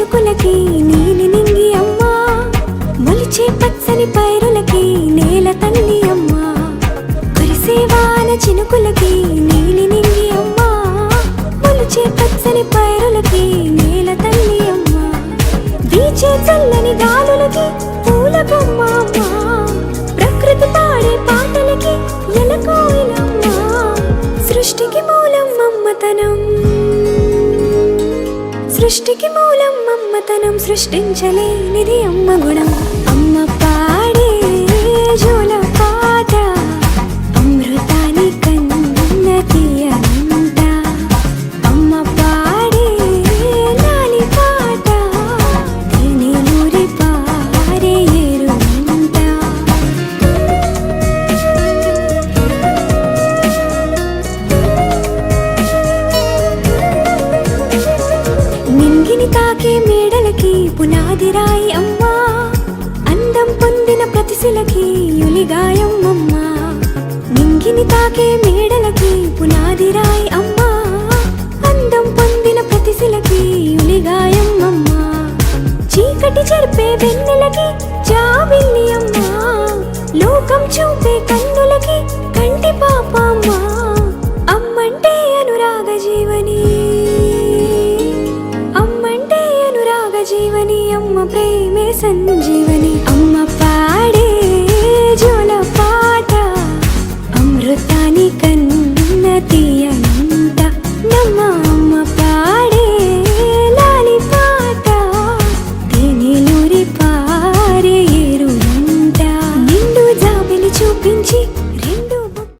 చినుకులకి నీలి నింగి అమ్మా. మొలిచే పచ్చని పైరులకి నేల తల్లి అమ్మా. కురిసేవాన చినుకులకి నీలి నింగి అమ్మా. మొలిచే పచ్చని పైరులకి సృష్టికి మూలం మమ్మతనం సృష్టించలేనిది అమ్మ గుణం. నింగిని తాకే మేడలకి పునాది రాయి అమ్మా. అందం పొందిన ప్రతిశిలకి యులిగాయం అమ్మా నింగిని తాకే మేడలకి పునాది రాయి అమ్మా. అందం పొందిన ప్రతిశిలకి యులిగాయం అమ్మా చీకటి చెరిపే వెన్నెలకి జాబిల్లి అమ్మా. లోకం చూపే కన్ను సంజీవని అమ్మ పాడే జోల పాట. అమృతాని కన్న